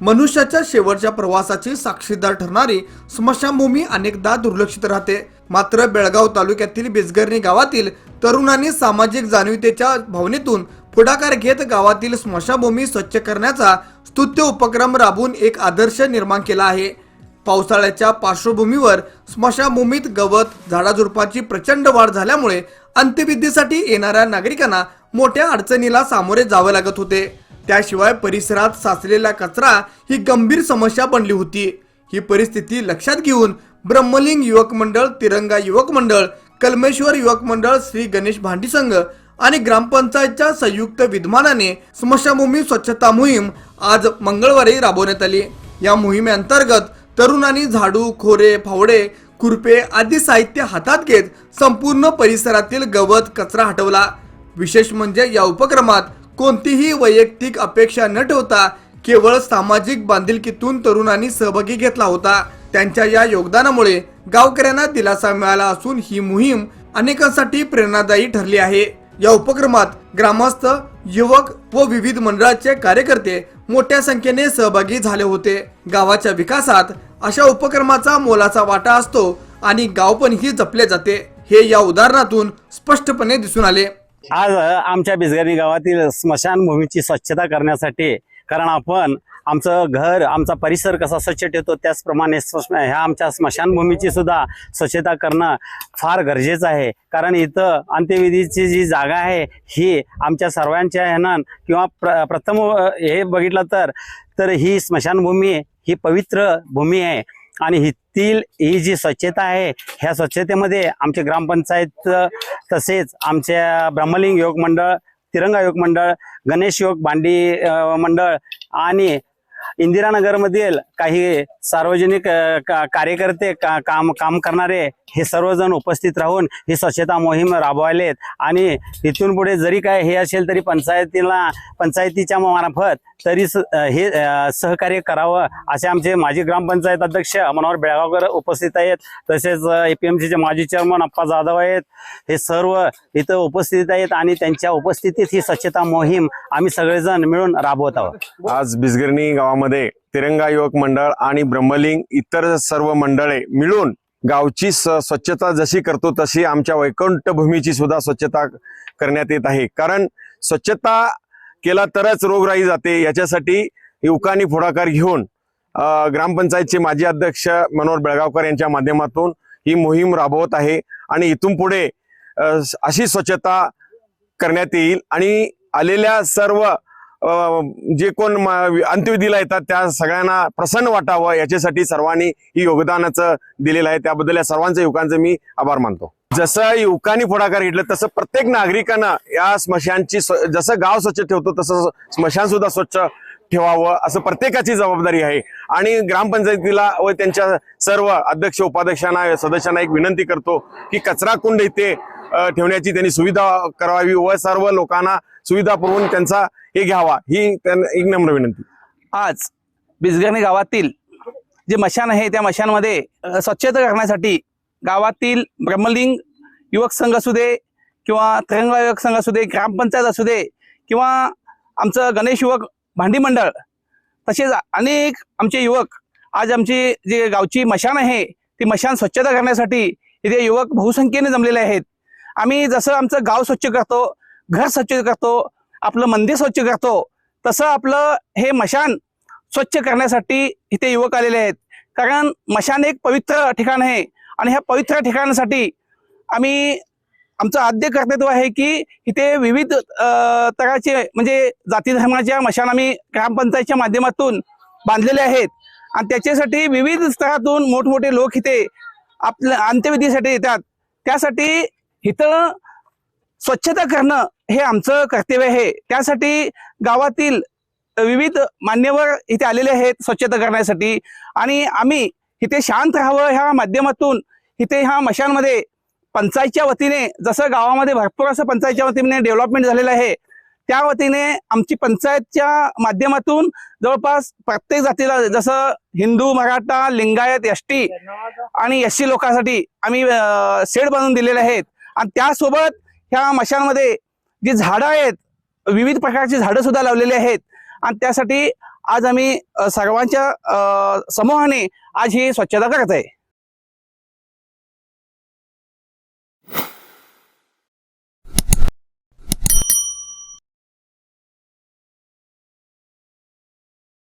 मनुष्याच्या शेवटच्या प्रवासाची साक्षीदार ठरणारी स्मशानभूमी अनेकदा दुर्लक्षित राहते. मात्र बेळगाव तालुक्यातील बिजगरणी गावातील तरुणांनी सामाजिक जाणीवतेच्या भावनेतून पुढाकार घेत गावातील स्मशानभूमी स्वच्छ करण्याचा स्तुत्य उपक्रम राबवून एक आदर्श निर्माण केला आहे. पावसाळ्याच्या पार्श्वभूमीवर स्मशानभूमीत गवत झाडाझुडपाची प्रचंड वाढ झाल्यामुळे अंत्यविधीसाठी येणाऱ्या नागरिकांना मोठ्या अडचणीला सामोरे जावे लागत होते. त्याशिवाय परिसरात साचलेला कचरा ही गंभीर समस्या बनली होती. ही परिस्थिती लक्षात घेऊन ब्रह्मलिंग युवक मंडळ तिरंगा युवक मंडळ कलमेश्वर युवक मंडळ श्री गणेश भांडी संघ आणि ग्रामपंचायतच्या संयुक्त विद्यमानाने स्मशानभूमी स्वच्छता मोहीम आज मंगळवारी राबवण्यात आली. या मोहिमेअंतर्गत तरुणांनी झाडू खोरे फावडे खुरपे आदी साहित्य हातात घेत संपूर्ण परिसरातील गवत कचरा हटवला. विशेष म्हणजे या उपक्रमात कोणतीही वैयक्तिक अपेक्षा न ठेवता केवळ सामाजिक बांधिलकीतून तरुणांनी सहभागी घेतला होता. त्यांच्या या योगदानामुळे गावकऱ्यांना दिलासा मिळाला असून ही मोहीम अनेकांसाठी प्रेरणादायी ठरली आहे. या उपक्रमात ग्रामस्थ युवक व विविध मंडळाचे कार्यकर्ते मोठ्या संख्येने सहभागी झाले होते. गावाच्या विकासात अशा उपक्रमाचा मोलाचा वाटा असतो आणि गाव पण ही जपले जाते. हे या उदाहरणातून स्पष्टपणे दिसून आले. आज आमच्या बिजगणी गावातील स्मशानभूमीची स्वच्छता करण्यासाठी कारण आपण आमचं घर आमचा परिसर कसा स्वच्छ ठेवतो त्याचप्रमाणे स्मश- ह्या आमच्या स्मशानभूमीची सुद्धा स्वच्छता करणं फार गरजेचं आहे. कारण इथं अंत्यविधीची जी जागा आहे ही आमच्या सर्वांच्या ह्यानं किंवा प्र प्रथम हे बघितलं तर तर ही स्मशानभूमी ही पवित्र भूमी आहे. आणि हितील ही जी स्वच्छता आहे ह्या स्वच्छतेमध्ये आमचे ग्रामपंचायत तसेच आमच्या ब्रह्मलिंग योग मंडळ तिरंगा योग मंडळ गणेश योग भांडी मंडळ आणि इंदिरानगरमधील काही सार्वजनिक का- कार्यकर्ते का- काम काम करणारे हे सर्वजण उपस्थित राहून ही स्वच्छता मोहीम राबवायलेत. आणि इथून पुढे जरी काय हे असेल तरी पंचायतीला पंचायतीच्या मार्फत तरी हे सहकार्य करावं असे आमचे माजी ग्रामपंचायत अध्यक्ष मनोहर बेळगावकर उपस्थित आहेत. तसेच एपीएमसीचे माजी चेअरमन अप्पा जाधव आहेत. हे सर्व इथं उपस्थित आहेत आणि त्यांच्या उपस्थितीत ही स्वच्छता मोहीम आम्ही सगळेजण मिळून राबवत आहोत. आज बिजगिरणी गावामध्ये तिरंगा युवक मंडळ आणि ब्रह्मलिंग इतर सर्व मंडळे मिळून गावची स्वच्छता जशी करतो तशी आमच्या वैकुंठ भूमीची सुद्धा स्वच्छता करण्यात येत आहे. कारण स्वच्छता केला तरच रोगराई जाते. याच्यासाठी युवकांनी पुढाकार घेऊन ग्रामपंचायतचे माजी अध्यक्ष मनोहर बेळगावकर यांच्या माध्यमातून ही मोहीम राबवत आहे आणि इथून पुढे अशी स्वच्छता करण्यात येईल आणि आलेल्या सर्व जे कोण अंत्यविधीला येतात त्या सगळ्यांना प्रसन्न वाटावं याच्यासाठी सर्वांनी ही योगदानाचं दिलेलं आहे. त्याबद्दल या सर्वांच्या युवकांचं मी आभार मानतो. जसं युवकांनी पुढाकार घेतलं तसं प्रत्येक नागरिकांना या स्मशानची जसं गाव स्वच्छ ठेवतो तसं स्मशान सुद्धा स्वच्छ ठेवावं असं प्रत्येकाची जबाबदारी आहे. आणि ग्रामपंचायतीला व त्यांच्या सर्व अध्यक्ष उपाध्यक्षांना सदस्यांना एक विनंती करतो की कचरा कुंड इथे ठेवण्याची त्यांनी सुविधा करावी व सर्व लोकांना सुविधा पुरवून त्यांचा हे घ्यावा. ही त्यांना एक नम्र विनंती. आज बिजगर्णी गावातील जे मशान आहे त्या मशानमध्ये स्वच्छता करण्यासाठी गावातील ब्रह्मलिंग युवक संघ असू दे किंवा तिरंगा युवक संघ असू दे ग्रामपंचायत असू दे किंवा आमचं गणेश युवक भांडी मंडळ. तसेच अनेक आमचे युवक आज आमची जे गावची मशान आहे ती मशान स्वच्छता करण्यासाठी इथे युवक बहुसंख्येने जमलेले आहेत. आम्ही जसं आमचं गाव स्वच्छ करतो घर स्वच्छ करतो आपलं मंदिर स्वच्छ करतो तसं आपलं हे मशान स्वच्छ करण्यासाठी इथे युवक आलेले आहेत. कारण मशान एक पवित्र ठिकाण आहे आणि ह्या पवित्र ठिकाणासाठी आम्ही आमचं आद्य कर्तव्य आहे की इथे विविध तराचे म्हणजे जाती धर्माच्या मशान आम्ही ग्रामपंचायतच्या माध्यमातून बांधलेले आहेत. आणि त्याच्यासाठी विविध स्तरातून मोठमोठे लोक इथे आपल्या अंत्यविधीसाठी येतात. त्यासाठी इथं स्वच्छता करणं हे आमचं कर्तव्य आहे. त्यासाठी गावातील विविध मान्यवर इथे आलेले आहेत स्वच्छता करण्यासाठी. आणि आम्ही इथे शांत राहावं ह्या माध्यमातून इथे ह्या मशानमध्ये पंचायतच्या वतीने जसं गावामध्ये भरपूर असं पंचायतच्या वतीने डेव्हलपमेंट झालेलं आहे त्या वतीने आमची पंचायतच्या माध्यमातून जवळपास प्रत्येक जातीला जसं हिंदू मराठा लिंगायत एस टी आणि एस सी लोकांसाठी आम्ही शेड बांधून दिलेले आहेत. आणि त्यासोबत ह्या मशांमध्ये जी झाडं आहेत विविध प्रकारची झाडं सुद्धा लावलेली आहेत. आणि त्यासाठी आज आम्ही सर्वांच्या समूहाने आज ही स्वच्छता करत आहे.